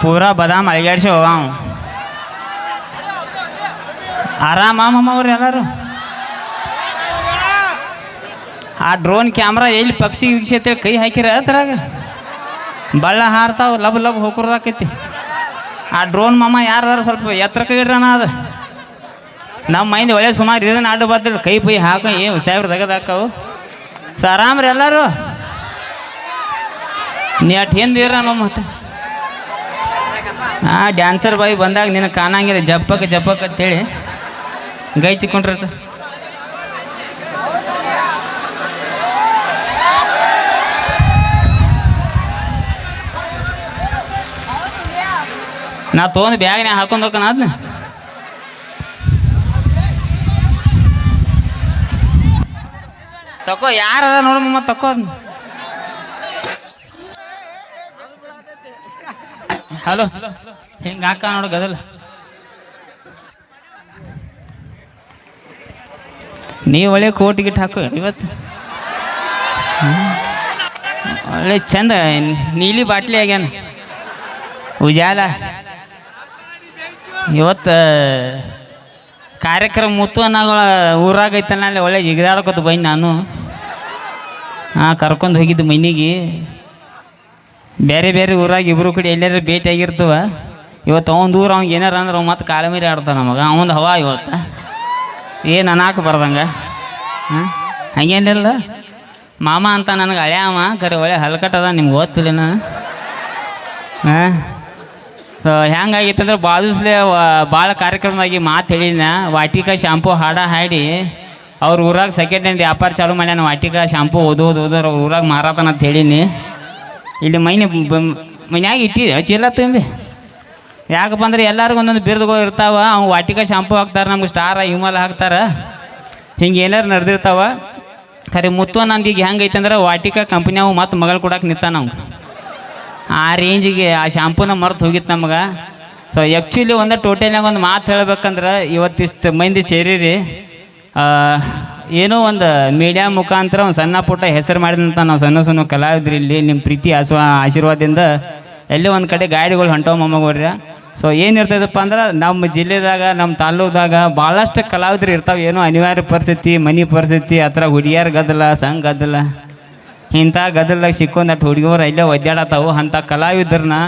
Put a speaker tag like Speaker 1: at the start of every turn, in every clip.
Speaker 1: ಪೂರಾ ಬದಾಮ್ ಅಳಿಗಾಡ್ಸಿ ಹೋಗಾವ ಆರಾಮ ಅವ್ರು ಎಲ್ಲರೂ? ಆ ಡ್ರೋನ್ ಕ್ಯಾಮ್ರಾ ಎಲ್ಲಿ ಪಕ್ಷಿ ಅಂತೇಳಿ ಕೈ ಹಾಕಿರ ಅದ್ರಾಗ? ಬಳ್ಳ ಹಾರ್ತಾವ, ಲಬ್ ಲಬ್ ಹೋಗ್ರದಾಕೈತಿ ಆ ಡ್ರೋನ್ ಮಾಮ ಯಾರ್ದಾರ ಸ್ವಲ್ಪ ಎತ್ತರಕ್ಕೆ ಇಡ್ರಣ ಅದು. ನಮ್ಮ ಮೈಂದ ಒಳ್ಳೆ ಸುಮಾರು ಇದನ್ನ ಅಡ್ಡು ಬದ್ದಿಲ್ಲ ಕೈ ಪೈ ಹಾಕ ಏನು ಸಾವಿರ ತೆಗೆದಾಕವು ಸೊ ಆರಾಮ್ರಿ ಎಲ್ಲರೂ? ನೀ ಅಟ್ ಹಿಂದಿರ ನಮ್ಮ ಆ ಡ್ಯಾನ್ಸರ್ ಬಾಯ್ ಬಂದಾಗ ನಿನ್ನ ಕಾಣಂಗಿಲ್ಲ, ಜಪ್ಪಕ್ಕೆ ಜಪ್ಪಕ್ಕೆ ಅಂತೇಳಿ ಗೈ ಚಿಕ್ಕೊಂಡ್ರತ. ನಾ ತೊಗೊಂಡು ಬ್ಯಾಗ್ನ್ಯಾಗ ಹಾಕೊಂಡು ಹೋಗೋಣ ಅದನ್ನ ತಕೋ ಯಾರದ ನೋಡಮ್ಮ ತಕೋ ಅದ್ನ ಹಲೋ, ಹಿಂಗ ಹಾಕ ನೋಡು ಗದಲ್. ನೀ ಒಳ್ಳೆ ಕೋಟ್ ಗಿಟ್ ಹಾಕು ಇವತ್ತು. ಒಳ್ಳೆ ಚಂದ, ನೀಲಿ ಬಾಟ್ಲಿ ಆಗ್ಯಾನ. ಉಜಾಲ. ಇವತ್ತು, ಕಾರ್ಯಕ್ರಮ ಮುತ್ತು ಅನ್ನೋ ಊರಾಗ ಐತಲ್ಲ ಒಳ್ಳೆ ಜಿಗಿದಾಡ್ಕೊತ ಬೈ ನಾನು. ಹಾಂ, ಕರ್ಕೊಂಡು ಹೋಗಿದ್ದು ಮೈನಿಗೆ. ಬೇರೆ ಬೇರೆ ಊರಾಗ ಇಬ್ಬರು ಕಡೆ ಎಲ್ಲಾರು ಭೇಟಿ ಆಗಿರ್ತವ ಇವತ್ತು ಅವನ ದೂರ ಅವ್ನಿಗೆ ಏನಾರ ಅಂದ್ರೆ ಅವ್ನು ಮತ್ತೆ ಕಾಲ ಮೀರಿ ಆಡ್ತಾನ ನಮಗೆ. ಅವನ ಹವಾ ಇವತ್ತು. ಏನು ಅನಾಕ ಬರ್ದಂಗೆ? ಹಾಂ? ಹಂಗೇನಿಲ್ಲ. ಮಾಮ ಅಂತ ನನಗೆ ಹಳೆಯವ ಕರೆ ಒಳ್ಳೆ ಹಲ್ಕಟ್ಟದ ನಿಮ್ಗೆ ಓದ್ತಿಲ್ಲ ಹಾಂ? ಸೊ, ಹೆಂಗಾಗಿತ್ತು ಅಂದ್ರೆ ಬಾದುಸ್ಲೆ ಭಾಳ ಕಾರ್ಯಕ್ರಮದಾಗಿ ಮಾತು ಹೇಳಿನ ವಾಟಿಕ ಶಾಂಪು ಹಾಡ ಹಾಡಿ. ಅವ್ರ ಊರಾಗ ಸೆಕೆಂಡ್ ಹ್ಯಾಂಡ್ ವ್ಯಾಪಾರ ಚಾಲೂ ಮಾಡ್ಯಾನ. ವಾಟಿಕ ಶಾಂಪು ಓದೋದು ಓದೋರು ಅವ್ರ ಊರಾಗ ಮಾರಾತನ ಅಂತ ಹೇಳೀನಿ. ಇಲ್ಲಿ ಮೈನೆ ಮನ್ಯಾಗ ಇಟ್ಟಿದೆ ಚೀಲ ತುಂಬಿ. ಯಾಕಪ್ಪ ಅಂದ್ರೆ ಎಲ್ಲರಿಗೂ ಒಂದೊಂದು ಬಿರ್ದುಗಳು ಇರ್ತಾವ ಅವ್ನು ವಾಟಿಕ ಶಾಂಪು ಹಾಕ್ತಾರೆ, ನಮ್ಗೆ ಸ್ಟಾರ ಇಮಲ್ ಹಾಕ್ತಾರೆ. ಹಿಂಗೆ ಏನಾರು ನಡೆದಿರ್ತಾವ. ಖರೆ ಮುತ್ತು ನಂದು ಈಗ ಹೆಂಗೈತೆ ಅಂದ್ರೆ ವಾಟಿಕ ಕಂಪ್ನಿಯಾವು ಮತ್ತು ಮಗಳು ಕೊಡಕ್ಕೆ ನಿಂತ ನಾವು ಆ ರೇಂಜಿಗೆ ಆ ಶಾಂಪೂನ ಮರ್ತು ಹೋಗಿತ್ತು ನಮ್ಗೆ. ಸೊ ಆ್ಯಕ್ಚುಲಿ ಒಂದು ಟೋಟಲ್ನಾಗ ಒಂದು ಮಾತು ಹೇಳ್ಬೇಕಂದ್ರೆ ಇವತ್ತಿಷ್ಟು ಮಂದಿ ಸೇರಿರಿ. ಏನೋ ಒಂದು ಮೀಡಿಯಾ ಮುಖಾಂತರ ಒಂದು ಸಣ್ಣ ಪುಟ್ಟ ಹೆಸರು ಮಾಡಿದಂಥ ನಾವು ಸಣ್ಣ ಸಣ್ಣ ಕಲಾವಿದ್ರು ಇಲ್ಲಿ ನಿಮ್ಮ ಪ್ರೀತಿ ಆಸ ಆಶೀರ್ವಾದದಿಂದ ಎಲ್ಲೇ ಒಂದು ಕಡೆ ಗಾಡಿಗಳು ಹೊಂಟವ ಮೊಮ್ಮಗೋರ್ಯ ಸೊ ಏನಿರ್ತದಪ್ಪ ಅಂದ್ರೆ ನಮ್ಮ ಜಿಲ್ಲೆದಾಗ ನಮ್ಮ ತಾಲೂಕ್ದಾಗ ಭಾಳಷ್ಟು ಕಲಾವಿದ್ರು ಇರ್ತಾವೆ. ಏನೋ ಅನಿವಾರ್ಯ ಪರಿಸ್ಥಿತಿ, ಮನೆ ಪರಿಸ್ಥಿತಿ, ಆ ಥರ ಹುಡುಗಿಯರ ಗದ್ದಲ, ಸಂಘ ಗದ್ದಲ. ಇಂಥ ಗದ್ದಲ್ದಾಗ ಸಿಕ್ಕೊಂದಟ್ಟು ಹುಡುಗರು ಇಲ್ಲೇ ಒದ್ದಾಡತ್ತಾವು ಅಂಥ ಕಲಾವಿದ್ರನ್ನ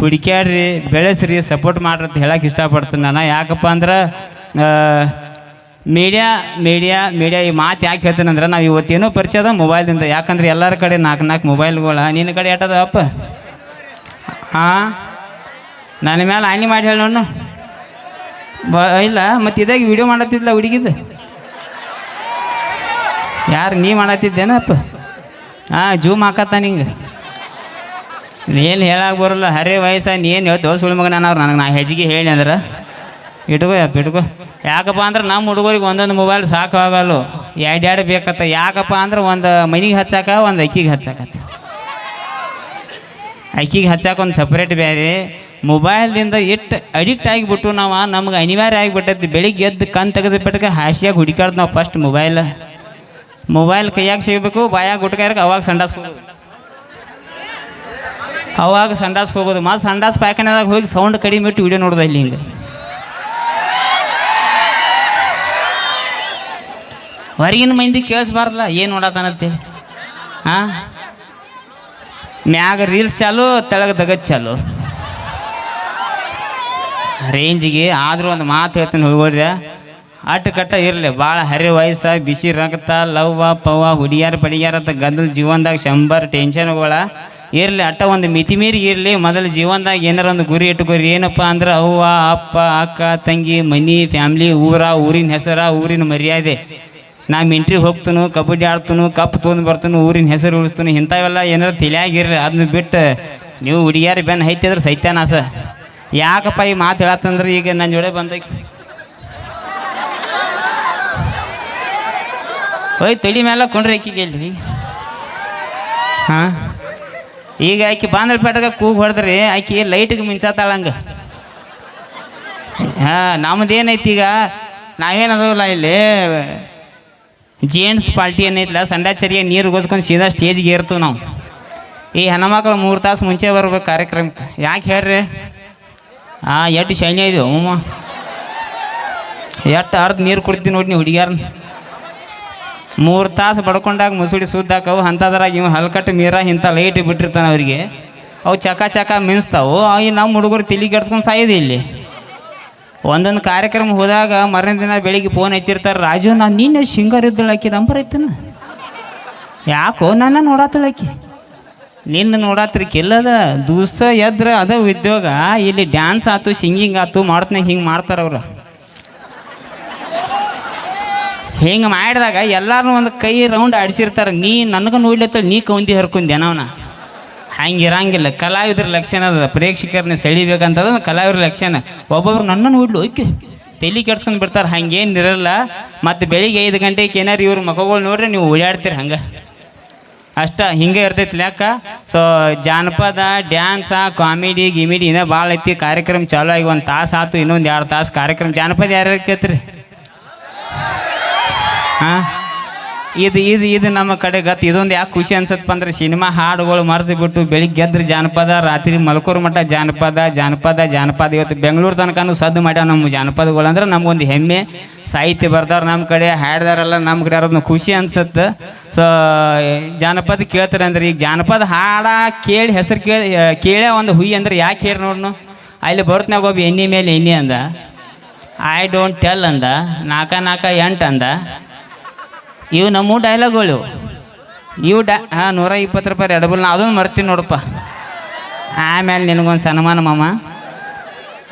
Speaker 1: ಹುಡುಕ್ಯಾಡ್ರಿ, ಬೆಳೆಸ್ರಿ ಸಪೋರ್ಟ್ ಮಾಡ್ರಿ ಅಂತ ಹೇಳಕ್ಕೆ ಇಷ್ಟಪಡ್ತೀನಿ ನಾನು. ಯಾಕಪ್ಪ ಅಂದ್ರೆ ಮೀಡಿಯಾ ಮೀಡಿಯಾ ಮೀಡಿಯಾ ಈ ಮಾತು ಯಾಕೆ ಹೇಳ್ತೀನಿ ನಾವು ಇವತ್ತೇನೋ ಪರಿಚಯ ಅದ ಮೊಬೈಲ್ದಿಂದ ಯಾಕಂದ್ರೆ ಎಲ್ಲರ ಕಡೆ ನಾಲ್ಕು ನಾಲ್ಕು ಮೊಬೈಲ್ಗಳ ನಿನ್ನ ಕಡೆ ಎಟ್ಟದ ಅಪ್ಪ? ಹಾಂ ನನ್ನ ಮೇಲೆ ಹಾನಿ ಮಾಡಿ ಹೇಳಿ ನೋಡು ಬ, ಇಲ್ಲ, ಮತ್ತು ಇದಾಗಿ ವಿಡಿಯೋ ಮಾಡತ್ತಿದ್ಲ ಹುಡುಗಿದ್ದು ಯಾರು ನೀ ಮಾಡತ್ತಿದ್ದೇನಪ್ಪ ಹಾಂ ಜೂಮ್ ಹಾಕತ್ತ ನಿಂಗೆ. ಏನು ಹೇಳಕ್ಕೆ ಬರಲ್ಲ. ಹರೇ ವಯಸ್ಸ, ನೀನು ಹೇಳ್ತೇವೆ ಸುಳ್ಳು ಮಗ ನಾನು ಅವ್ರು ನನಗೆ ನಾ ಹೆಜ್ಜಿಗೆ ಹೇಳಿ ಅಂದ್ರೆ. ಇಟ್ಕೋ ಅಪ್ಪ ಇಟ್ಕೋ. ಯಾಕಪ್ಪ ಅಂದ್ರೆ ನಮ್ಮ ಹುಡುಗರಿಗೆ ಒಂದೊಂದು ಮೊಬೈಲ್ ಸಾಕು ಆಗಲ್ಲ. ಎರಡು ಎರಡು ಬೇಕತ್ತ. ಯಾಕಪ್ಪ ಅಂದ್ರೆ ಒಂದು ಮನಿಗೆ ಹಚ್ಚಾಕ ಒಂದು ಅಕ್ಕಿಗೆ ಹಚ್ಚಾಕತ್ತ. ಅಕ್ಕಿಗೆ ಹಚ್ಚಾಕ ಒಂದು ಸಪ್ರೇಟ್ ಬೇರೆ. ಮೊಬೈಲ್ದಿಂದ ಎಷ್ಟು ಅಡಿಕ್ಟ್ ಆಗಿಬಿಟ್ಟು ನಾವು ನಮ್ಗೆ ಅನಿವಾರ್ಯ ಆಗಿಬಿಟ್ಟೈತಿ. ಬೆಳಿಗ್ಗೆ ಎದ್ದು ಕಣ್ ತೆಗೆದ್ಬಿಟ್ಟಕ್ಕೆ ಹಾಸಿಯಾಗಿ ಹುಡುಕಾಡ್ದು ನಾವು ಫಸ್ಟ್ ಮೊಬೈಲ್ ಮೊಬೈಲ್ ಕೈಯಾಗ ಸಿಗಬೇಕು, ಬಾಯಾಗ ಗುಟ್ಕಾಯಕ್ಕೆ ಅವಾಗ ಸಂಡಾಸ್ ಹೋಗೋದು. ಅವಾಗ ಸಂಡಾಸ್ಗೆ ಹೋಗೋದು. ಮತ್ತು ಸಂಡಾಸ್ ಪ್ಯಾಕನ್ಯಾಗ ಹೋಗಿ ಸೌಂಡ್ ಕಡಿಮೆ ಇಟ್ಟು ವಿಡಿಯೋ ನೋಡೋದು ಇಲ್ಲಿ ಹಿಂಗೆ. ಹೊರಗಿನ ಮಂದಿ ಕೇಳಿಸ್ಬಾರ್ದಲ್ಲ ಏನು ನೋಡತ್ತಾನಂತೇಳಿ ಹಾಂ ಮ್ಯಾಗ ರೀಲ್ಸ್ ಚಾಲು, ತೆಳಗ ದಗದ್ ಚಾಲು. ರೇಂಜಿಗೆ ಆದರೂ ಒಂದು ಮಾತು ಹೇಳ್ತೀನಿ ಹೋಗೋರಿ ಅಟ್ಟು ಕಟ್ಟ ಇರಲಿ ಭಾಳ ಹರಿ ವಯಸ್ಸ, ಬಿಸಿ ರಕ್ತ, ಲವ್ವ, ಪವ್ವ, ಹುಡಿಯಾರ, ಪಡಿಯಾರ ಅಂತ ಗಂದಲ್ ಜೀವನದಾಗ ಶಂಬರ್ ಟೆನ್ಷನ್ಗಳ. ಇರಲಿ, ಅಟ್ಟ ಒಂದು ಮಿತಿ ಮೀರಿ ಇರಲಿ, ಮೊದಲು ಜೀವನದಾಗ ಏನಾರ ಒಂದು ಗುರಿ ಇಟ್ಕೋರಿ. ಏನಪ್ಪ ಅಂದ್ರೆ ಅವ್ವ, ಅಪ್ಪ, ಅಕ್ಕ, ತಂಗಿ, ಮನಿ, ಫ್ಯಾಮ್ಲಿ, ಊರ, ಊರಿನ ಹೆಸರ, ಊರಿನ ಮರ್ಯಾದೆ. ನಾ ಮಿಂಟ್ರಿ ಹೋಗ್ತನು ಕಬಡ್ಡಿ ಆಡ್ತಾನು ಕಪ್ ತೊಗೊಂಡು ಬರ್ತನು, ಊರಿನ ಹೆಸರು ಉಳಿಸ್ತಾನು, ಇಂಥವೆಲ್ಲ ಏನಾರು ತಿಳಿಯಾಗಿರ್ರಿ ಅದನ್ನ ಬಿಟ್ಟು ನೀವು ಹುಡುಗಿಯಾರ ಬೆನ್ ಹೈತಿದ್ರೆ ಸೈತ್ಯಾನಾಸ. ಯಾಕಪ್ಪ ಈ ಮಾತು ಹೇಳತ್ತಂದ್ರೆ ಈಗ ನನ್ನ ಜೋಡೆ ಬಂದ ಓಯ್ ತಡಿ ಮೇಲೆ ಕೊಂಡ್ರಿ ಆಕಿಗೆ ಇಲ್ರಿ ಹಾಂ? ಈಗ ಆಕಿ ಬಾಂಧಲ್ಪೇಟೆಗ ಕೂಗ್ ಹೊಡೆದ್ರಿ, ಆಕಿ ಲೈಟಿಗೆ ಮಿಂಚಾತಾಳಂಗ ಹಾಂ, ನಮ್ದೇನೈತಿ ಈಗ ನಾವೇನದವಲ್ಲ ಇಲ್ಲಿ ಜೇಂಟ್ಸ್ ಪಾರ್ಟಿ ಏನೈತಿಲ್ಲ ಸಂಡಾಚರಿಗೆ ನೀರು ಗೋಸ್ಕೊಂಡು ಸೀದಾ ಸ್ಟೇಜ್ಗೆ ಏರ್ತು ನಾವು. ಈ ಹೆಣ್ಮಕ್ಳು ಮೂರು ತಾಸು ಮುಂಚೆ ಬರ್ಬೇಕು ಕಾರ್ಯಕ್ರಮಕ್ಕೆ. ಯಾಕೆ ಹೇಳ್ರಿ? ಹಾಂ ಎಷ್ಟು ಶೈನ್ಯ ಇದು ಹ್ಞೂ ಎಷ್ಟು ಅರ್ಧ ನೀರು ಕುಡ್ತೀನಿ ನೋಡಿ ನೀವು ಹುಡುಗಿಯರ್ನ. ಮೂರು ತಾಸು ಬಡ್ಕೊಂಡಾಗ ಮುಸುಡಿ ಸುದ್ದಾಕವು ಅಂಥದ್ರಾಗ ಇವ್ ಹಲ್ಕಟ್ಟು ಮೀರ ಇಂಥ ಲೈಟ್ ಬಿಟ್ಟಿರ್ತಾನೆ ಅವರಿಗೆ. ಅವು ಚಕ ಚಕ ಮಿನ್ಸ್ತಾವು ಈ ನಮ್ಮ ಹುಡುಗರು ತಿಳಿ ಕೆಡ್ಸ್ಕೊಂಡು ಸಾಯೋದು ಇಲ್ಲಿ. ಒಂದೊಂದು ಕಾರ್ಯಕ್ರಮ ಹೋದಾಗ ಮರನೇ ದಿನ ಬೆಳಿಗ್ಗೆ ಫೋನ್ ಹಚ್ಚಿರ್ತಾರೆ, ರಾಜು, ನಾನು ನಿನ್ನೆ ಆಕಿ ದಂಪರ ಐತನ? ಯಾಕೋ, ನನ್ನ ನೋಡತ್ತಳಕಿ ನಿನ್ನ ನೋಡತ್ರಿಕಿಲ್ಲದ ದೂಸ, ಎದ್ರ, ಅದ ಉದ್ಯೋಗ? ಇಲ್ಲಿ ಡ್ಯಾನ್ಸ್ ಆತು ಸಿಂಗಿಂಗ್ ಆತು ಮಾಡ್ತಾನೆ ಹಿಂಗೆ ಮಾಡ್ತಾರ ಅವರು. ಹಿಂಗೆ ಮಾಡಿದಾಗ ಎಲ್ಲಾರು ಒಂದು ಕೈ ರೌಂಡ್ ಆಡಿಸಿರ್ತಾರೆ, ನೀ, ನನಗೆ ನೋಡ್ಲತ್ತ ನೀ ಕೌಂದಿ ಹರ್ಕೊಂಡೆ ನಾವ್ನ ಹಂಗೆ ಇರಂಗಿಲ್ಲ ಕಲಾವಿದ್ರ ಲಕ್ಷಣ ಅದ. ಪ್ರೇಕ್ಷಕರನ್ನ ಸೆಳಿಬೇಕಂತದ ಕಲಾವಿದ್ರ ಲಕ್ಷಣ. ಒಬ್ಬೊಬ್ರು ನನ್ನನ್ನು ಹುಡ್ಲು, ಓಕೆ, ತಲೆ ಕೆಡ್ಸ್ಕೊಂಡು ಬಿಡ್ತಾರೆ, ಹಂಗೇನು ಇರಲ್ಲ. ಮತ್ತು ಬೆಳಿಗ್ಗೆ ಐದು ಗಂಟೆಗೆ ಏನಾರು ಇವ್ರ ಮಗಗಳು ನೋಡ್ರಿ ನೀವು ಓಡಾಡ್ತೀರಿ ಹಂಗೆ. ಅಷ್ಟ, ಹಿಂಗೆ ಇರ್ತೈತಿ ಲೆಕ್ಕ. ಸೊ ಜಾನಪದ, ಡ್ಯಾನ್ಸ, ಕಾಮಿಡಿ, ಗಿಮಿಡಿ ಇನ್ನೂ ಭಾಳ ಐತಿ. ಕಾರ್ಯಕ್ರಮ ಚಾಲೂ ಆಗಿ ಒಂದು ತಾಸು ಆತು, ಇನ್ನೊಂದು ಎರಡು ತಾಸು ಕಾರ್ಯಕ್ರಮ. ಜಾನಪದ ಯಾರ್ಯಾರು ಕೇತ್ರಿ ಹಾಂ? ಇದು ಇದು ಇದು ನಮ್ಮ ಕಡೆ ಗತ್. ಇದೊಂದು ಯಾಕೆ ಖುಷಿ ಅನ್ಸತ್ತಪ್ಪ ಅಂದ್ರೆ ಸಿನಿಮಾ ಹಾಡುಗಳು ಮರೆತು ಬಿಟ್ಟು ಬೆಳಿಗ್ಗೆ ಎದ್ರೆ ಜಾನಪದ, ರಾತ್ರಿ ಮಲ್ಕೋರ್ ಮಠ ಜಾನಪದ ಜಾನಪದ ಜಾನಪದ. ಇವತ್ತು ಬೆಂಗಳೂರು ತನಕನೂ ಸದ್ದು ಮಾಡ್ಯಾವ ನಮ್ಮ ಜಾನಪದಗಳು ಅಂದ್ರೆ ನಮಗೊಂದು ಹೆಮ್ಮೆ. ಸಾಹಿತ್ಯ ಬರ್ದಾರ ನಮ್ಮ ಕಡೆ, ಹಾಡ್ದಾರಲ್ಲ ನಮ್ಮ ಕಡೆ ಅವ್ರನ್ನ ಖುಷಿ ಅನ್ಸುತ್ತೆ ಸೊ ಜಾನಪದ ಕೇಳ್ತಾರೆ ಅಂದ್ರೆ ಈಗ ಜಾನಪದ ಹಾಡ ಕೇಳಿ ಹೆಸರು ಕೇಳಿ ಕೇಳೇ ಒಂದು ಹುಯಿ ಅಂದ್ರೆ ಯಾಕೆ ಹೇಳಿ ನೋಡ್ನು? ಅಲ್ಲಿ ಬರ್ತನಾಗ ಒಬ್ಬ ಎಣ್ಣೆ ಮೇಲೆ ಎಣ್ಣೆ ಅಂದ. ಐ ಡೋಂಟ್ ಟೆಲ್ ಅಂದ. ನಾಕ ನಾಲ್ಕ ಎಂಟು ಅಂದ. ಇವು ನಮ್ಮ ಡೈಲಾಗ್ಗಳು ಇವು ಡಾ, ಹಾಂ, ನೂರ ಇಪ್ಪತ್ತು ರೂಪಾಯಿ ಎಡಬಲ್ ನಾ ಅದೊಂದು ಮರ್ತೀನಿ ನೋಡಪ್ಪ. ಆಮೇಲೆ ನಿನಗೊಂದು ಸನ್ಮಾನ ಮಾಮ.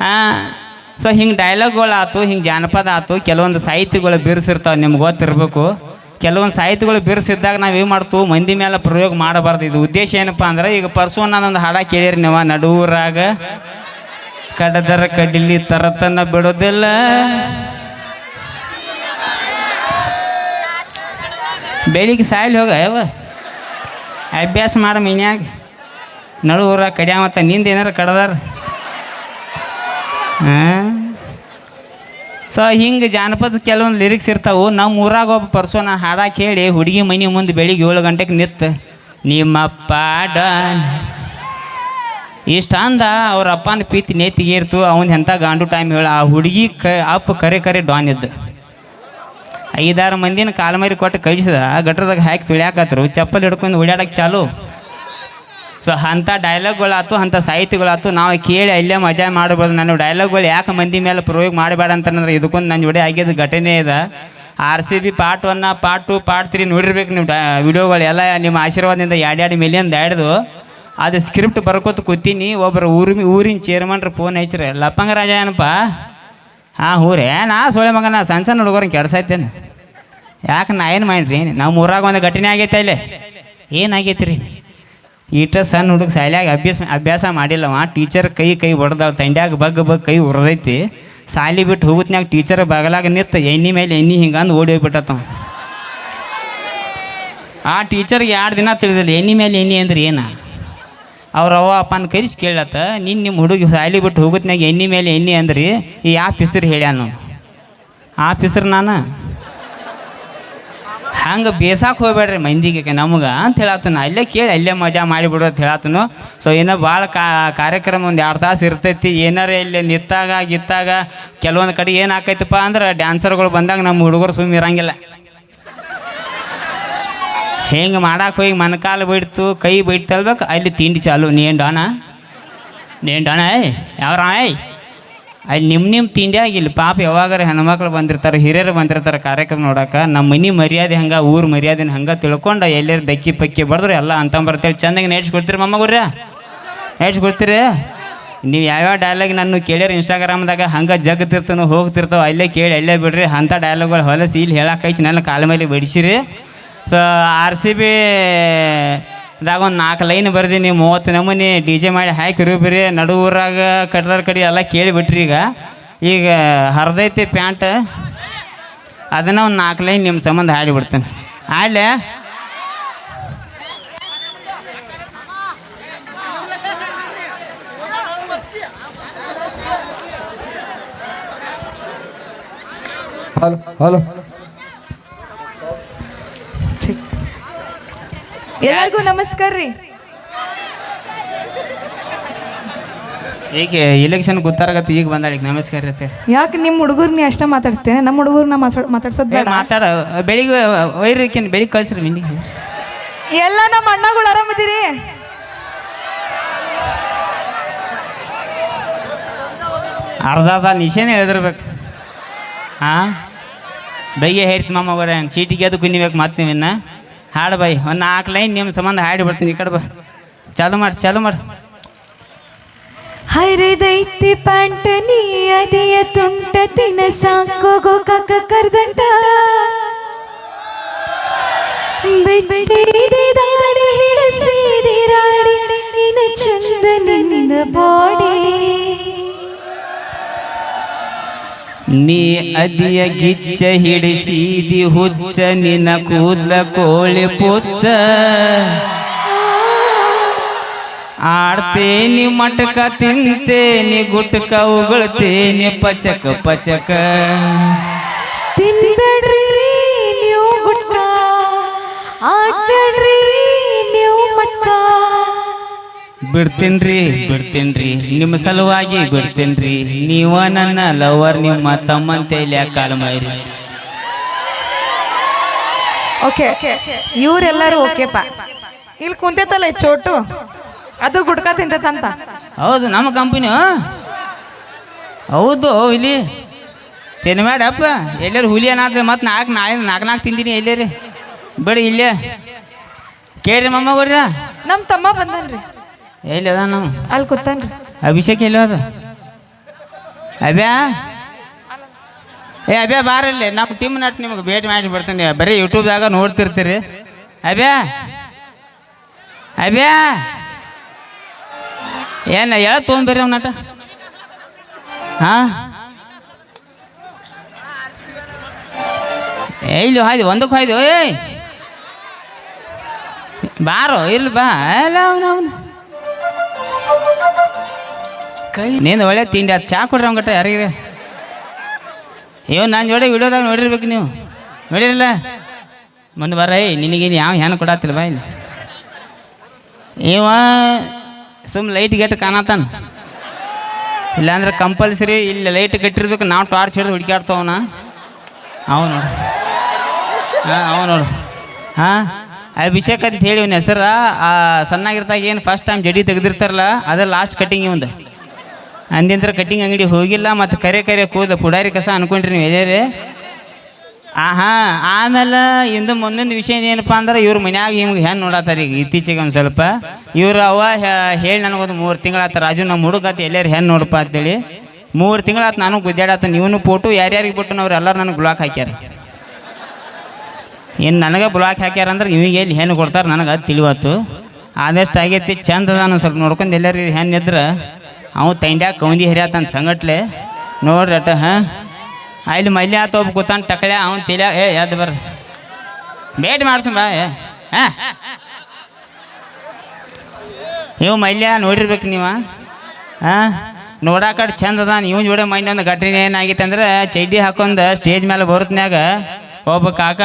Speaker 1: ಹಾಂ ಸೊ ಹಿಂಗೆ ಡೈಲಾಗ್ಗಳು ಆಯ್ತು ಹಿಂಗೆ ಜಾನಪದ ಆಯ್ತು ಕೆಲವೊಂದು ಸಾಹಿತ್ಯಗಳು ಬಿರ್ಸಿರ್ತಾವೆ, ನಿಮ್ಗೆ ಗೊತ್ತಿರಬೇಕು. ಕೆಲವೊಂದು ಸಾಹಿತ್ಯಗಳು ಬಿರ್ಸಿದ್ದಾಗ ನಾವು ಏನು ಮಾಡ್ತು ಮಂದಿ ಮೇಲೆ ಪ್ರಯೋಗ ಮಾಡಬಾರ್ದು. ಇದು ಉದ್ದೇಶ ಏನಪ್ಪ ಅಂದ್ರೆ, ಈಗ ಪರ್ಸು ನಾನೊಂದು ಹಾಡ ಕೇಳಿರಿ ನೀವು, ನಡುವರಾಗ. ಕಡದರ ಕಡಿಲಿ ತರತನ ಬಿಡೋದಿಲ್ಲ. ಬೆಳಿಗ್ಗೆ ಸಾಯಲ್ ಹೋಗ ಯಾವ ಅಭ್ಯಾಸ ಮಾಡ ಮೀನ್ಯಾಗ. ನಡು ಊರ ಕಡಿಯಾಮತ್ತ ನಿಂದ ಏನಾರು ಕಡ್ದಾರ? ಸೊ, ಹಿಂಗೆ ಜಾನಪದ ಕೆಲವೊಂದು ಲಿರಿಕ್ಸ್ ಇರ್ತಾವೆ. ನಮ್ಮ ಊರಾಗ ಒಬ್ಬ ಪರ್ಸೋನ ಹಾಡ ಕೇಳಿ, ಹುಡುಗಿ ಮನೆ ಮುಂದೆ ಬೆಳಿಗ್ಗೆ ಏಳು ಗಂಟೆಗೆ ನಿತ್ತು ನಿಮ್ಮಪ್ಪ ಡಾನ್, ಇಷ್ಟ ಅಂದ ಅವ್ರ ಅಪ್ಪನ ಪೀತಿ ನೇತಿಗೆ ಇರ್ತು ಅವನ ಎಂಥ ಗಾಂಡು ಟೈಮ್ ಹೇಳ. ಆ ಹುಡುಗಿ ಕ, ಅಪ್ಪ ಕರೆ ಕರೆ ಡಾನ್ ಇದ್ದು. ಐದಾರು ಮಂದಿನ ಕಾಲ್ಮರಿ ಕೊಟ್ಟು ಕಳಿಸಿದ. ಗಟ್ರದಾಗ ಹಾಕಿ ತುಳಿಯಾಕತ್ರು. ಚಪ್ಪಲಿ ಹಿಡ್ಕೊಂಡು ಓಡಾಡಕ್ಕೆ ಚಾಲು. ಸೊ ಅಂಥ ಡೈಲಾಗ್ಗಳಾತು ಅಂಥ ಸಾಹಿತ್ಯಗಳಾತು ನಾವು ಕೇಳಿ ಅಲ್ಲೇ ಮಜಾ ಮಾಡ್ಬೋದು. ನಾನು ಡೈಲಾಗ್ಗಳು ಯಾಕೆ ಮಂದಿ ಮೇಲೆ ಪ್ರಯೋಗ ಮಾಡಬೇಡ ಅಂತಂದ್ರೆ ಇದಕ್ಕೊಂದು ನನ್ನ ಜೋಡಿ ಆಗ್ಯದ ಘಟನೆ ಇದೆ. ಆರ್ ಸಿ ಬಿ ಪಾರ್ಟ್ ಒನ್ನ ಪಾರ್ಟ್ ಟು ಪಾರ್ಟ್ ತ್ರೀ ನೋಡಿರ್ಬೇಕು ನೀವು. ವಿಡಿಯೋಗಳು ಎಲ್ಲ ನಿಮ್ಮ ಆಶೀರ್ವಾದದಿಂದ ಎರಡು ಮಿಲಿಯನ್ ದಾಡ್ದು. ಅದು ಸ್ಕ್ರಿಪ್ಟ್ ಬರ್ಕೋತ ಕೂತೀನಿ. ಒಬ್ಬರು ಊರಿ ಊರಿನ ಚೇರ್ಮನ್ರು ಫೋನ್ ಹಚ್ಚ್ರಿ. ಲಪ್ಪಂಗ ರಾಜ ಏನಪ್ಪ? ಹಾಂ ಹೂರೇ ನಾ ಸೋಳೆ ಮಗನ ಸಣ್ಣ ಸಣ್ಣ ಹುಡುಗರನ್ನ ಕೆಡ್ಸೈತೇನೆ? ಯಾಕೆ ನಾ ಏನು ಮಾಡಿರಿ? ನಮ್ಮ ಊರಾಗ ಒಂದು ಘಟನೆ ಆಗೈತೆ ಇಲ್ಲೇ ಏನಾಗೈತಿ ರೀ ಈಟ ಸಣ್ಣ ಹುಡುಗ ಶಾಲ್ಯಾಗ ಅಭ್ಯಾಸ ಅಭ್ಯಾಸ ಮಾಡಿಲ್ಲವ ಟೀಚರ್ ಕೈ ಕೈ ಹೊಡೆದಾಳ ತಂಡ್ಯಾಗ ಬಗ್ ಬಗ್ ಕೈ ಹೊಡೆದೈತಿ ಸಾಲಿ ಬಿಟ್ಟು ಹೋಗುತ್ತಾಗ ಟೀಚರ್ ಬಗಲಾಗ ನಿಂತು ಎಣ್ಣೆ ಮೇಲೆ ಎಣ್ಣೆ ಹಿಂಗಂದು ಓಡಿ ಹೋಗ್ಬಿಟ್ಟತ್ತವ ಆ ಟೀಚರ್ಗೆ ಎರಡು ದಿನ ತಿಳಿದಿಲ್ಲ, ಎಣ್ಣೆ ಮೇಲೆ ಎಣ್ಣೆ ಅಂದ್ರೆ ಏನ? ಅವ್ರ ಅವ್ವ ಅಪ್ಪನ ಕರಿಸಿ ಕೇಳತ್ತ ನಿನ್ನ ನಿಮ್ಮ ಹುಡುಗಿ ಸಾಲಿ ಬಿಟ್ಟು ಹೋಗುತ್ನ್ಯಾಗ ಎಣ್ಣೆ ಮೇಲೆ ಎಣ್ಣೆ ಅಂದ್ರಿ, ಈ ಆಫೀಸರ್ ಹೇಳ್ಯಾನು ಆಫೀಸರ್ ನಾನು? ಹಂಗೆ ಬೇಸಾಕ್ ಹೋಗ್ಬೇಡ್ರಿ ಮಂದಿಗೆ ನಮ್ಗೆ, ಅಂತ ಹೇಳತ್ತನ ಅಲ್ಲೇ ಕೇಳಿ, ಅಲ್ಲೇ ಮಜಾ ಮಾಡಿಬಿಡು ಅಂತ ಹೇಳತ್ತನು ಸೊ, ಏನೋ ಭಾಳ ಕಾರ್ಯಕ್ರಮ ಒಂದು ಎರಡು ತಾಸು ಇರ್ತೈತಿ, ಏನಾರ ಇಲ್ಲಿ ನಿತ್ತಾಗ ಗಿತ್ತಾಗ, ಕೆಲವೊಂದು ಕಡೆ ಏನು ಆಕೈತಪ್ಪ ಅಂದ್ರೆ ಡ್ಯಾನ್ಸರ್ಗಳು ಬಂದಾಗ ನಮ್ಮ ಹುಡುಗರು ಸುಮ್ಮನೆ ಇರಂಗಿಲ್ಲ. ಹೆಂಗೆ ಮಾಡಕ್ಕೆ ಹೋಗಿ ಮನಕಾಲು ಬಿಡ್ತು, ಕೈ ಬಿಡ್ತಲ್ಬೇಕು, ಅಲ್ಲಿ ತಿಂಡಿ ಚಾಲು. ನೀನು ಡಾನ? ನೀನು ಡಾನ, ಏಯ್, ಯಾವ್ರ ಏಯ್? ಅಲ್ಲಿ ನಿಮ್ಮ ನಿಮ್ಮ ತಿಂಡಿ ಇಲ್ಲಿ ಪಾಪ ಯಾವಾಗಾರ ಹೆಣ್ಮಕ್ಳು ಬಂದಿರ್ತಾರೆ, ಹಿರಿಯರು ಬಂದಿರ್ತಾರೆ ಕಾರ್ಯಕ್ರಮ ನೋಡಕ್ಕೆ ನಮ್ಮ ಮನೆ ಮರ್ಯಾದೆ ಹಂಗೆ, ಊರು ಮರ್ಯಾದೆನ ಹಂಗೆ ತಿಳ್ಕೊಂಡು ಎಲ್ಲರೂ ದಕ್ಕಿ ಪಕ್ಕಿ ಬಡಿದ್ರು, ಎಲ್ಲ ಅಂತ ಬರ್ತೇಳಿ ಚಂದಾಗಿ ನೆಡ್ಸ್ಕೊಡ್ತೀರಿ ಮೊಮ್ಮಗುರ್ರ ನೆಡ್ಸ್ಕೊಡ್ತೀರಿ ನೀವು ಯಾವ್ಯಾವ ಡೈಲಾಗ್ ನಾನು ಕೇಳ್ಯಾರ ಇನ್ಸ್ಟಾಗ್ರಾಮ್ದಾಗ ಹಂಗೆ ಜಗ್ತಿರ್ತನು ಹೋಗ್ತಿರ್ತಾವೆ ಅಲ್ಲೇ ಕೇಳಿ, ಅಲ್ಲೇ ಬಿಡ್ರಿ. ಅಂಥ ಡೈಲಾಗ್ಗಳು ಹೊಲಸಿ, ಇಲ್ಲಿ ಹೇಳಕ್ಕೆ ನನ್ನ ಕಾಲ ಮೇಲೆ ಬಡಿಸಿರಿ. ಸೊ ಆರ್ ಸಿ ಬಿ ದಾಗ ಒಂದು ನಾಲ್ಕು ಲೈನ್ ಬರ್ದೀನಿ ಮೂವತ್ತು ನಮೂನಿ ಡಿ ಜೆ ಮಾಡಿ ಹಾಕಿ ರೂಬಿರಿ ನಡುವರಾಗ ಕಟ್ಟದಾರ ಕಡೆ ಎಲ್ಲ ಕೇಳಿಬಿಟ್ರಿ ಈಗ. ಈಗ ಹರಿದೈತಿ ಪ್ಯಾಂಟ್. ಅದನ್ನು ಒಂದು ನಾಲ್ಕು ಲೈನ್ ನಿಮ್ಮ ಸಂಬಂಧ ಹಾಡಿಬಿಡ್ತೇನೆ ಹಾಡ್ಲೆ?
Speaker 2: Hello hello.
Speaker 3: ಎಲ್ಲರಿಗೂ ನಮಸ್ಕಾರ ರೀ.
Speaker 1: ಹೀಗೆ ಎಲೆಕ್ಷನ್ ಗೊತ್ತಾಗತ್ತೆ ಈಗ ಬಂದ ಈಗ ನಮಸ್ಕಾರ ಇರುತ್ತೆ.
Speaker 3: ಯಾಕೆ ನಿಮ್ಮ ಹುಡುಗರ್ನ ಅಷ್ಟೇ ಮಾತಾಡ್ತೇನೆ? ನಮ್ಮ ಹುಡುಗರ್ನ ಮಾತಾಡ್ ಮಾತಾಡ್ಸೋದು ಬೇಡ.
Speaker 1: ಮಾತಾಡ ಬೆಳಿಗ್ಗೆ ವೈರಕ್ಕೆ ಬೆಳಿಗ್ಗೆ ಕಳ್ಸ್ರಿ ಮಿನಿ
Speaker 3: ಎಲ್ಲ ನಮ್ಮ ಅಣ್ಣಗಳು ಆರಾಮಿದ್ದೀರಿ
Speaker 1: ಅರ್ಧ ಅರ್ಧ ನಿಶೇನೆ ಹೇಳಿದಿರ್ಬೇಕು. ಹಾಂ ಬೈಗೆ ಹೇಳ್ತಿ ಮಾಮ ಅವರ ಚೀಟಿಗೆ ಅದು ಕುನಿಬೇಕು ಮತ್ತೆ ನೀವಿನ್ನ? ಹಾಡು ಬೈ ಒಂದು ನಾಲ್ಕು ಲೈನ್ ನಿಮ್ಮ ಸಂಬಂಧ ಹಾಡಿ ಬರ್ತೀನಿ ಈ ಕಡೆ ಬಾ. ಚಾಲು ಮಾಡಿ ಚಾಲು ಮಾಡಿ.
Speaker 3: ಹರಿದೈತಿ ಪ್ಯಾಂಟ ನೀ ಅದಿಯ ತುಂಟ ತಿನ ಸಾಕೋಗೋ ಕಕ್ಕ ಕರ್ದಂತ ಚಂದ ನಿನ್ನ ಬಾಡಿ.
Speaker 1: ನೀ ಅದಿಯ ಗಿಚ್ಚ ಹಿಡಿಸಿದಿ ಹುಚ್ಚ ನಿನ ಕೂದಲ ಕೋಳಿ ಪುಚ್ಚ. ಆಡ್ತೇನಿ ಮಟಕ, ತಿಂತೇನಿ ಗುಟ್ಕ, ಉಗಳ್ತೇನಿ ಪಚಕ ಪಚಕ.
Speaker 3: ತಿನ್ಬೇಡ್ರಿ ನೀವು ಗುಟ್ಕ
Speaker 1: ಬಿಡ್ತೀನ್ರಿ ಬಿಡ್ತೀನ್ರಿ. ನಿಮ್ಮ ಸಲುವಾಗಿ ಬಿಡ್ತೀನ್ರಿ. ನೀವ ನನ್ನ ಲವರ್ ನಿಮ್ಮ ತಮ್ಮಂತೆ ಕಾಲ ಮೈರಿ
Speaker 3: ಓಕೆ ಇವರೆಲ್ಲರೂ ಓಕೆಪ್ಪ. ಇಲ್ಲಿ ಕುಂತೈತಲ್ಲ ಈ ಚೋಟು? ಅದು ಗುಡ್ಕ ತಿಂತೈತಂತ?
Speaker 1: ಹೌದು ನಮ್ಮ ಕಂಪನಿ ಹೌದು ಇಲ್ಲಿ. ತಿನ್ಬೇಡಪ್ಪ ಎಲ್ಲರೂ ಹುಲಿ ಏನಾದ್ರೆ ಮತ್ತೆ ನಾಲ್ಕು ನಾಯಿ ನಾಲ್ಕು ನಾಲ್ಕು ತಿಂತೀನಿ ಎಲ್ಲೇರಿ. ಬಿಡಿ ಇಲ್ಲೇ. ಕೇಳ್ರಿ ಮಮ್ಮ
Speaker 3: ನಮ್ಮ ತಮ್ಮ ಬಂದನ್ರಿ.
Speaker 1: ಎಲ್ಲಿ ಅದ ನಾವು
Speaker 3: ಅಲ್ಲಿ ಕೂತಾನ್ರಿ
Speaker 1: ಅಭಿಷೇಕ್ ಎಲ್ಲೋ ಅದ ಅಬ್ಯಾ ಏ ಅಭ್ಯಾ ಬಾರಲ್ಲಿ ನಮ್ಮ ಟೀಮ್ ನಟ್ ನಿಮಗೆ ಭೇಟಿ ಮಾಡಿ ಬರ್ತೀನಿ ಬರೀ ಯೂಟ್ಯೂಬ್ದಾಗ ನೋಡ್ತಿರ್ತೀರಿ ಅಭ್ಯಾ ಅಭ್ಯಾ ಏನ ಹೇಳ ತೊಗೊಂಬರ್ರಿ ಅವ್ನ ನಟ ಹಾಂ ಏ ಇಲ್ಲಿ ಹಾಯ್ದು ಒಂದಕ್ಕೆ ಹಾಯ್ದು ಏಯ್ ಬಾರೋ ಇರ್ಲಿ ಬಾ ಅಲ್ಲ ಅವನು ಅವನು ನೀನು ಒಳ್ಳೆ ತಿಂಡಿ, ಅದು ಚಾ ಕೊಡ್ರಿ ಅವ್ಗಟ್ಟ ಯಾರಿಗೆ? ಅಯ್ಯೋ, ನಾನು ಜೋಡಿ ವಿಡಿಯೋದಾಗ ನೋಡಿರ್ಬೇಕು ನೀವು. ನೋಡಿರಲ್ಲ? ಮುಂದೆ ಬರ ಏಯ್ ನಿನಗೇನು ಯಾವ ಹೆಣ್ಣು ಕೊಡತ್ತಿಲ್ಲ ಬಾ ಇಲ್ಲಿ. ಇವ ಸುಮ್ ಲೈಟ್ ಗೆಟ್ ಕಾಣತಾನ. ಇಲ್ಲಾಂದ್ರೆ ಕಂಪಲ್ಸರಿ ಇಲ್ಲಿ ಲೈಟ್ ಕಟ್ಟಿರ್ಬೇಕು ನಾವು ಟಾರ್ಚ್ ಹಿಡಿದು ಹುಡುಕಾಡ್ತವನ ಅವ ನೋಡು. ಹಾಂ, ಅವ ನೋಡು. ಹಾಂ? ಅಭಿಷೇಕ್ ಅಂತ ಹೇಳಿ ಇವನ ಹೆಸರ, ಆ ಸಣ್ಣಾಗಿರ್ತಾಗ ಏನು ಫಸ್ಟ್ ಟೈಮ್ ಜಡಿ ತೆಗೆದಿರ್ತಾರಲ್ಲ ಅದ ಲಾಸ್ಟ್ ಕಟಿಂಗ್ ಇವಂದು ಅಂದಿಂದ್ರ ಕಟಿಂಗ್ ಅಂಗಡಿ ಹೋಗಿಲ್ಲ, ಮತ್ತು ಕರೆ ಕರೆ ಕೂದ ಪುಡಾರಿ ಕಸ ಅನ್ಕೊಂಡ್ರಿ ನೀವು ಎಲ್ಲೇ ಆಹಾ, ಆಮೇಲೆ ಇಂದು ಮುಂದಿನ ವಿಷಯ ಏನಪ್ಪ ಅಂದ್ರೆ ಇವ್ರ ಮನ್ಯಾಗ ಹಿಂಗೆ ಹೆಣ್ಣು ನೋಡತ್ತಾರ ಈಗ ಇತ್ತೀಚೆಗೆ ಒಂದು ಸ್ವಲ್ಪ. ಇವ್ರು ಅವ ಹೇಳಿ ನನಗೊಂದು ಮೂರು ತಿಂಗಳಾತ, ರಾಜು ನಮ್ಮ ಹುಡುಗಾತ ಎಲ್ಲಾರು ಹೆಣ್ಣು ನೋಡಪ್ಪ ಅಂತೇಳಿ. ಮೂರು ತಿಂಗಳಾತ ನಾನು ಗುದ್ದಾಡತ್ತ ಇವನು ಫೋಟೋ ಯಾರ್ಯಾರಿಗೆ ಬಿಟ್ಟು ಅವ್ರು ನನಗೆ ಬ್ಲಾಕ್ ಹಾಕ್ಯಾರ. ಇನ್ನು ನನಗೆ ಬ್ಲಾಕ್ ಹಾಕ್ಯಾರ ಅಂದ್ರೆ ಇವಿಗೆ ಎಲ್ಲಿ ಹೆಣ್ಣು ಕೊಡ್ತಾರೆ ನನಗೆ ಅದು ತಿಳಿವತ್ತು. ಆದಷ್ಟು ಆಗೈತಿ, ಚಂದ ನಾನು ಸ್ವಲ್ಪ ನೋಡ್ಕೊಂಡು ಎಲ್ಲರಿಗೆ ಹೆಣ್ಣು ಇದ್ರೆ. ಅವ ತೈಂಡ್ಯಾಗ ಕೌಂದಿ ಹರಿಯಾತನ ಸಂಗಟ್ಲೆ. ನೋಡ್ರಿ ಅಟ ಹಾಂ? ಅಲ್ಲಿ ಮಲ್ಯ ಆತ ಒಬ್ಬ ಕೂತಾನ ಟಕಳ್ಯ, ಅವ್ನು ತಿಳಿಯ ಏ, ಎದ್ದು ಬರ್ರಿ. ಭೇಟಿ ಮಾಡ್ಸಿ ಬಾ, ಏ, ಹಾಂ? ಇವು ಮಲ್ಯ ನೋಡಿರ್ಬೇಕು ನೀವು? ಹಾಂ? ನೋಡಾಕಡೆ ಚಂದ ಅದಾನ ಇವ್ ಜೋಡೆ ಮೈನೊಂದು ಘಟನೆ ಏನಾಗಿತ್ತಂದ್ರೆ ಚಡ್ಡಿ ಹಾಕೊಂಡ್ ಸ್ಟೇಜ್ ಮೇಲೆ ಬರೋತ್ನ್ಯಾಗ, ಒಬ್ಬ ಕಾಕ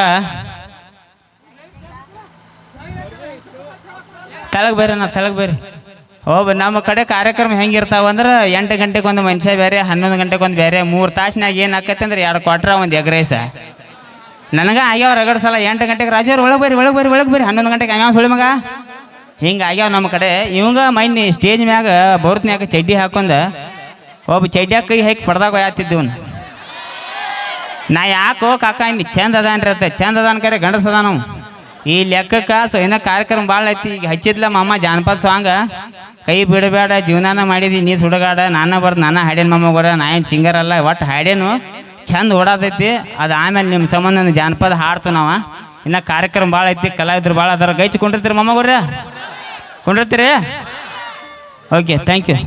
Speaker 1: ತಳಗ್ ಬೇರೆ ನಾ ತಳಗೆ ಬೇರೆ. ಒಬ್ಬ ನಮ್ಮ ಕಡೆ ಕಾರ್ಯಕ್ರಮ ಹೆಂಗಿರ್ತಾವ ಅಂದ್ರೆ ಎಂಟು ಗಂಟೆಗೆ ಒಂದು ಮನುಷ್ಯ ಬೇರೆ, ಹನ್ನೊಂದು ಗಂಟೆಗೆ ಒಂದು ಬೇರೆ, ಮೂರು ತಾಸಿನಾಗ ಏನು ಆಕೈತೆ ಅಂದ್ರೆ ಎರಡು ಕ್ವಾಟ್ರ ಒಂದು ಎಗ್ ರೈಸ ನನಗೆ ಆಗ್ಯಾವ ರಗಡ್ ಸಲ ಎಂಟು ಗಂಟೆಗೆ ರಾಜವ್ರು ಒಳಗೆ ಬರ್ರಿ ಒಳಗೆ ಬರ್ರಿ ಒಳಗೆ ಬರ್ರಿ, ಹನ್ನೊಂದು ಗಂಟೆಗೆ ಆಗ್ಯಾವ ಸುಳಿ ಮಗ. ಹಿಂಗೆ ಆಗ್ಯಾವ ನಮ್ಮ ಕಡೆ. ಇವಂಗ ಮೈನ್ ಸ್ಟೇಜ್ ಮ್ಯಾಗ ಬರುತ್ನ್ಯಾಗ ಚಡ್ಡಿ ಹಾಕೊಂಡು ಒಬ್ಬ ಚಡ್ಡಿಯಾಗ ಕೈ ಹಾಕಿ ಪಡ್ದಾಗ ಒಯ್ಯಾತಿದ್ದವನು ನಾ ಯಾಕೋ ಕಾಕ, ಇನ್ನು ಚಂದ ಅದಾನ್ರಿ ಅಂತ ಚಂದ ಅದಾನ ಕರೆ ಗಂಡಸ ಅದಾನ ನಾವು ಈ ಲೆಕ್ಕಕ್ಕೆ ಸೊ ಏನೋ ಕಾರ್ಯಕ್ರಮ ಭಾಳ ಐತಿ. ಈಗ ಹಚ್ಚಿದ್ಲ ಮಾಮ ಜಾನಪದ ಸಾಂಗ. ಕೈ ಬಿಡಬೇಡ, ಜೀವನಾನ ಮಾಡಿದಿ, ನೀ ಸುಡಗಾಡ, ನಾನ ಬರ್ದು, ನಾನ ಹಾಡೇನು ಮಾಮ ಬರ ನಾ ಏನು ಸಿಂಗರ್ ಅಲ್ಲ, ಒಟ್ಟು ಹಾಡೇನು ಚಂದ ಓಡಾದೈತಿ ಅದು ಆಮೇಲೆ ನಿಮ್ಮ ಸಂಬಂಧ ಜಾನಪದ ಹಾಡ್ತು ನಾವ. ಇನ್ನ ಕಾರ್ಯಕ್ರಮ ಭಾಳ ಐತಿ, ಕಲಾವಿದ್ರು ಭಾಳ ಅದರ. ಗೈಚಿ ಕೊಂಡಿರ್ತೀರಿ ಮಾಮ ಕೊಂಡಿರ್ತೀರಿ? Okay thank you